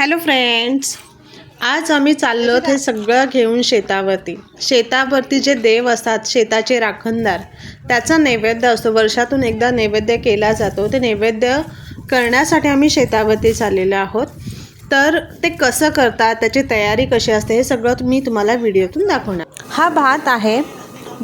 Hello friends आज आम्ही चाललो ते सगळं घेऊन शेतावरती. शेतावरती जे देव असतात शेताचे राखणदार त्याचा नैवेद्य असतो. वर्षातून एकदा नैवेद्य केला जातो. ते नैवेद्य करण्यासाठी आम्ही शेतावरती चाललेलो आहोत. तर ते कसं करतात त्याची तयारी कशी असते हे सगळं मी तुम्हाला व्हिडिओतून दाखवणार. हा भात आहे.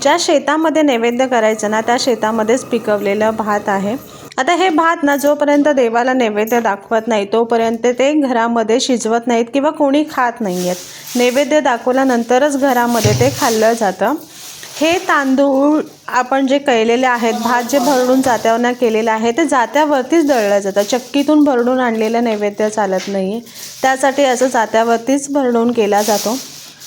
ज्या शेतामध्ये नैवेद्य करायचं ना त्या शेतामध्येच पिकवलेलं भात आहे. आता हे भात ना जोपर्यंत देवाला नैवेद्य दाखवत नाही तोपर्यंत ते घरामध्ये शिजवत नाहीत किंवा कोणी खात नाही आहेत नैवेद्य दाखवल्यानंतरच घरामध्ये ते खाल्लं जातं. हे तांदूळ आपण जे केलेले आहेत भात जे भरडून जात्यावरनं केलेलं आहे ते जात्यावरतीच दळलं जातं. चक्कीतून भरडून आणलेलं नैवेद्य चालत नाही. त्यासाठी असं जात्यावरतीच भरडून केला जातो.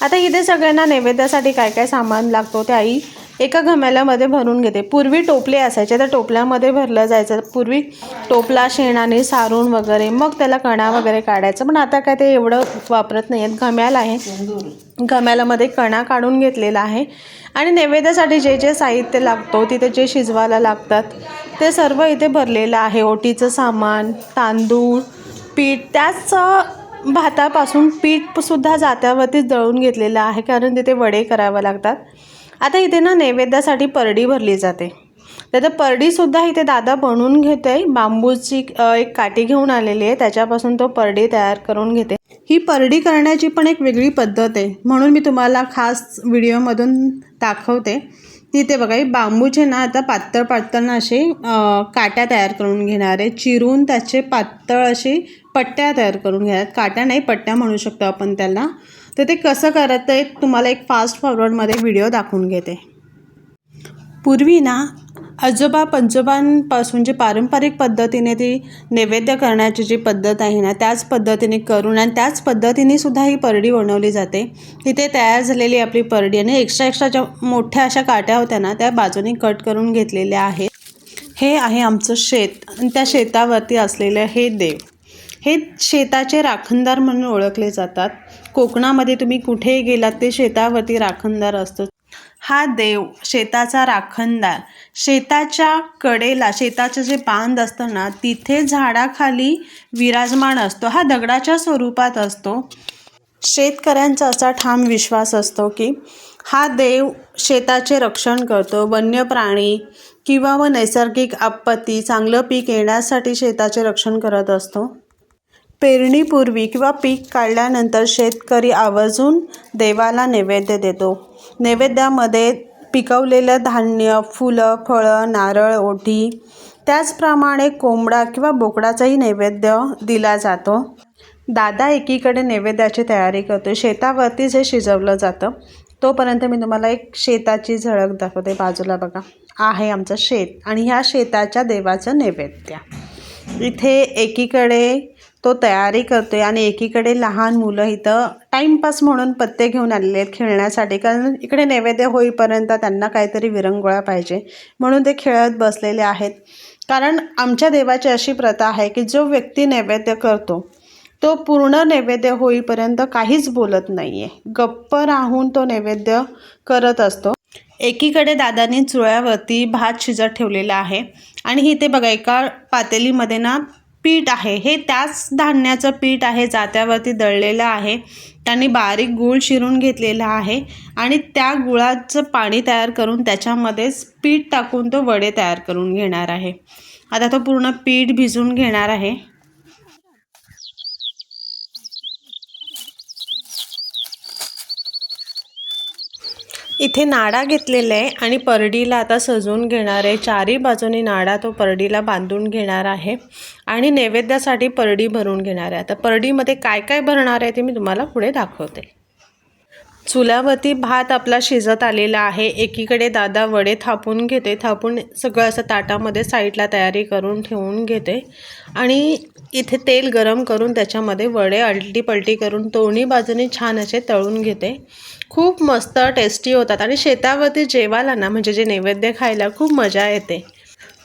आता इथे सगळ्यांना नैवेद्यासाठी काय काय सामान लागतो? ते आई एका घमेल्यामध्ये भरून घेते. पूर्वी टोपले असायचे त्या टोपल्यामध्ये भरलं जायचं. पूर्वी टोपला शेणाने सारून वगैरे मग त्याला कणा वगैरे काढायचं. पण आता काय ते एवढं वापरत नाही आहेत घम्याल आहे. घम्यालामध्ये कणा काढून घेतलेला आहे. आणि नैवेद्यासाठी जे जे साहित्य लागतो तिथे जे शिजवायला लागतात ते सर्व इथे भरलेलं आहे. ओटीचं सामान तांदूळ पीठ त्याच भातापासून पीठसुद्धा जात्यावरतीच दळून घेतलेलं आहे. कारण तिथे वडे करावं लागतात. आता इथे ना नैवेद्यासाठी परडी भरली जाते. तर त्या परडीसुद्धा इथे दादा बनवून घेते बांबूची एक काठी घेऊन आलेली आहे. त्याच्यापासून तो परडी तयार करून घेते. ही परडी करण्याची पण एक वेगळी पद्धत आहे. म्हणून मी तुम्हाला खास व्हिडिओमधून दाखवते. तिथे बघा ही बांबूचे ना आता पातळ पातळ ना असे काट्या तयार करून घेणार आहे. चिरून त्याचे पातळ असे पट्ट्या तयार करून घेणार काट्या नाही पट्ट्या म्हणू शकतो आपण त्याला. तर ते कसं करत आहे तुम्हाला एक फास्ट फॉरवर्डमध्ये व्हिडिओ दाखवून घेते. पूर्वी ना आजोबा पंजोबांपासून जी पारंपरिक पद्धतीने ती नैवेद्य करण्याची जी पद्धत आहे ना त्याच पद्धतीने करून आणि त्याच पद्धतीने सुद्धा ही परडी बनवली जाते. तिथे तयार झालेली आपली परडी आणि एक्स्ट्रा एक्स्ट्रा ज्या मोठ्या अशा काट्या होत्या ना त्या बाजूने कट करून घेतलेल्या आहेत. हे आहे आमचं शेत आणि त्या शेतावरती असलेलं हे देव. हे शेताचे राखणदार म्हणून ओळखले जातात. कोकणामध्ये तुम्ही कुठेही गेलात ते शेतावरती राखणदार असतो. हा देव शेताचा राखणदार. शेताच्या कडेला शेताचं जे बांध असतं ना तिथे झाडाखाली विराजमान असतो. हा दगडाच्या स्वरूपात असतो. शेतकऱ्यांचा असा ठाम विश्वास असतो की हा देव शेताचे रक्षण करतो. वन्य प्राणी किंवा व नैसर्गिक आपत्ती चांगलं पीक येण्यासाठी शेताचे रक्षण करत असतो. पेरणीपूर्वी किंवा पीक काढल्यानंतर शेतकरी आवर्जून देवाला नैवेद्य देतो. नैवेद्यामध्ये पिकवलेलं धान्य फुलं फळं नारळ ओटी त्याचप्रमाणे कोंबडा किंवा बोकडाचाही नैवेद्य दिला जातो. दादा एकीकडे नैवेद्याची तयारी करतो. शेतावरतीच हे शिजवलं जातं तोपर्यंत मी तुम्हाला एक शेताची झळक दाखवते बाजूला बघा. आहे आमचं शेत आणि ह्या शेताच्या देवाचं नैवेद्य. इथे एकीकडे तो तयारी करतो आहे आणि एकीकडे लहान मुलं इथं टाईमपास म्हणून पत्ते घेऊन आलेले आहेत खेळण्यासाठी. कारण इकडे नैवेद्य होईपर्यंत त्यांना काहीतरी विरंगुळा पाहिजे. म्हणून ते खेळत बसलेले आहेत. कारण आमच्या देवाची अशी प्रथा आहे की जो व्यक्ती नैवेद्य करतो तो पूर्ण नैवेद्य होईपर्यंत काहीच बोलत नाही आहे गप्प राहून तो नैवेद्य करत असतो. एकीकडे दादानी चुळ्यावरती भात शिजत ठेवलेला आहे. आणि इथे बघा एका पातेलीमध्ये ना पीठ आहे. हे त्याच धान्याचं पीठ आहे जात्यावरती दळलेलं आहे. त्यांनी बारीक गूळ शिरून घेतलेला आहे आणि त्या गुळाचं पाणी तयार करून त्याच्यामध्येच पीठ टाकून तो वडे तयार करून घेणार आहे. आता तो पूर्ण पीठ भिजून घेणार आहे. इथे नाडा घेतलेला आहे आणि परडीला आता सजवून घेणार आहे. चारी बाजूनी नाडा तो परडीला बांधून घेणार आहे. आणि नैवेद्यासाठी परडी भरून घेणार आहे. आता परडीमध्ये काय काय भरणार आहे ते मी तुम्हाला पुढे दाखवते. चुल्यावरती भात आपला शिजत आलेला आहे. एकीकडे दादा वडे थापून घेते. थापून सगळं असं ताटामध्ये साईडला तयारी करून ठेवून घेते. आणि इथे तेल गरम करून त्याच्यामध्ये वडे अलटी पलटी करून दोन्ही बाजूने छान असे तळून घेते. खूप मस्त टेस्टी होतात. आणि शेतावरती जेवायला ना म्हणजे जे नैवेद्य खायला खूप मजा येते.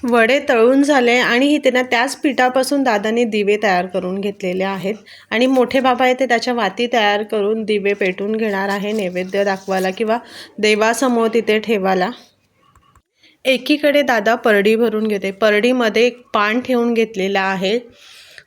वडे तळून झाले आणि इथे ना त्याच पिठापासून दादाने दिवे तयार करून घेतलेले आहेत. आणि मोठे बाबा येते त्याच्या वाती तयार करून दिवे पेटून घेणार आहे नैवेद्य दाखवायला किंवा देवासमोर तिथे ठेवायला. एकीकडे दादा परडी भरून घेते. परडीमध्ये एक पान ठेवून घेतलेला आहे.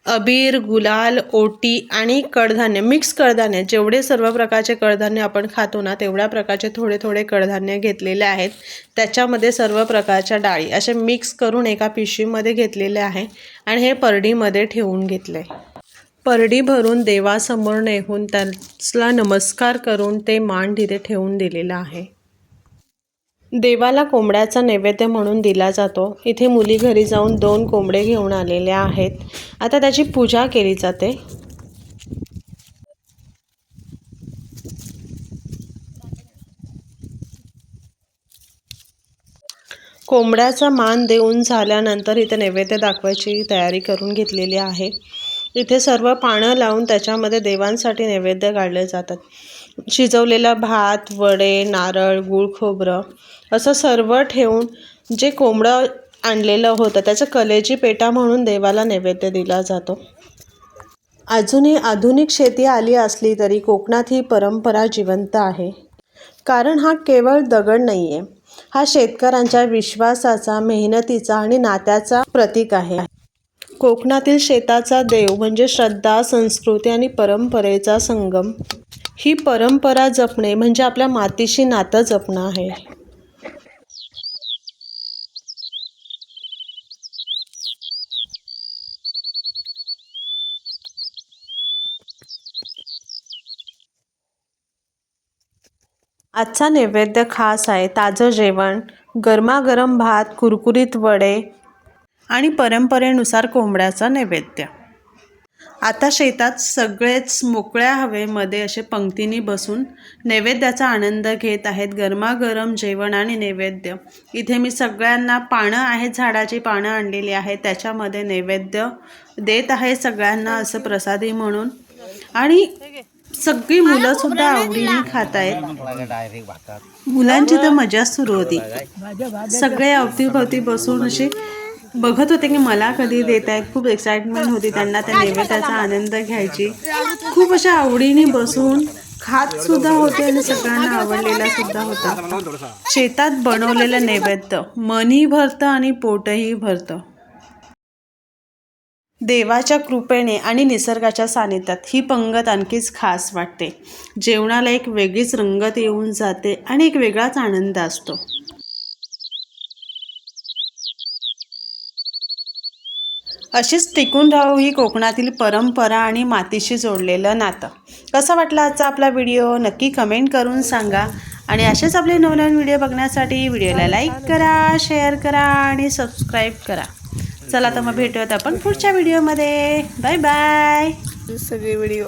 अबीर गुलाल ओटी आणि कडधान्य मिक्स कडधान्य. जेवढे सर्व प्रकारचे कडधान्य आपण खातो ना तेवढ्या प्रकारचे थोडे थोडे कडधान्य घेतलेले आहेत. त्याच्यामध्ये सर्व प्रकारच्या डाळी असे मिक्स करून एका पिशवीमध्ये घेतलेले आहे आणि हे परडीमध्ये ठेवून घेतले परडी भरून देवासमोर नेहून त्याला नमस्कार करून ते मान तिथे ठेवून दिलेलं आहे. देवाला कोंबड्याचा नैवेद्य म्हणून दिला जातो. इथे मुली घरी जाऊन दोन कोंबडे घेऊन आलेल्या आहेत. आता त्याची पूजा केली जाते. कोंबड्याचा मान देऊन झाल्यानंतर इथे नैवेद्य दाखवायची तयारी करून घेतलेली आहे. इथे सर्व पानं लावून त्याच्यामध्ये देवांसाठी नैवेद्य काढले जातात. शिजवलेला भात वडे नारळ गूळ खोबरं असं सर्व ठेवून जे कोंबडं आणलेलं होतं त्याचं कलेची पेटा म्हणून देवाला नैवेद्य दिला जातो. अजूनही आधुनिक शेती आली असली तरी कोकणात ही परंपरा जिवंत आहे. कारण हा केवळ दगड नाही आहे हा शेतकऱ्यांच्या विश्वासाचा मेहनतीचा आणि नात्याचा प्रतीक आहे. कोकणातील शेताचा देव म्हणजे श्रद्धा संस्कृती आणि परंपरेचा संगम. ही परंपरा जपणे म्हणजे आपल्या मातीशी नातं जपणं आहे. आजचा नैवेद्य खास आहे. ताजं जेवण गरमागरम भात कुरकुरीत वडे आणि परंपरेनुसार कोंबड्याचा नैवेद्य. आता शेतात सगळेच मोकळ्या हवेमध्ये असे पंक्तीने बसून नैवेद्याचा आनंद घेत आहेत गरमागरम जेवण आणि नैवेद्य. इथे मी सगळ्यांना पानं आहेत झाडाची पानं आणलेली आहेत. त्याच्यामध्ये नैवेद्य देत आहे सगळ्यांना असं प्रसादी म्हणून. आणि सगळी मुलं सुद्धा आवडीने खात आहेत. मुलांची तर मजा सुरू होती. सगळे अवतीभवती बसून असे बघत होते की मला कधी देत आहेत. खूप एक्साइटमेंट होती त्यांना त्या नैवेद्याचा आनंद घ्यायची. खूप अशा आवडीने बसून खात सुद्धा होते आणि सगळ्यांना आवडलेला सुद्धा होता. शेतात बनवलेलं नैवेद्य मनही भरतं आणि पोटही भरतं. देवाच्या कृपेने आणि निसर्गाच्या सानिध्यात ही पंगत आणखीच खास वाटते. जेवणाला एक वेगळीच रंगत येऊन जाते आणि एक वेगळाच आनंद असतो. अशीच टिकून राहू ही कोकणातील परंपरा आणि मातीशी जोडलेलं नातं. कसं वाटलं आजचा आपला व्हिडिओ? नक्की कमेंट करून सांगा. आणि असेच आपले नवनवीन व्हिडिओ बघण्यासाठी व्हिडिओला लाईक करा शेअर करा आणि सबस्क्राईब करा. चला तर मग भेटूयात आपण पुढच्या व्हिडिओमध्ये. Bye bye. सगळे व्हिडिओ.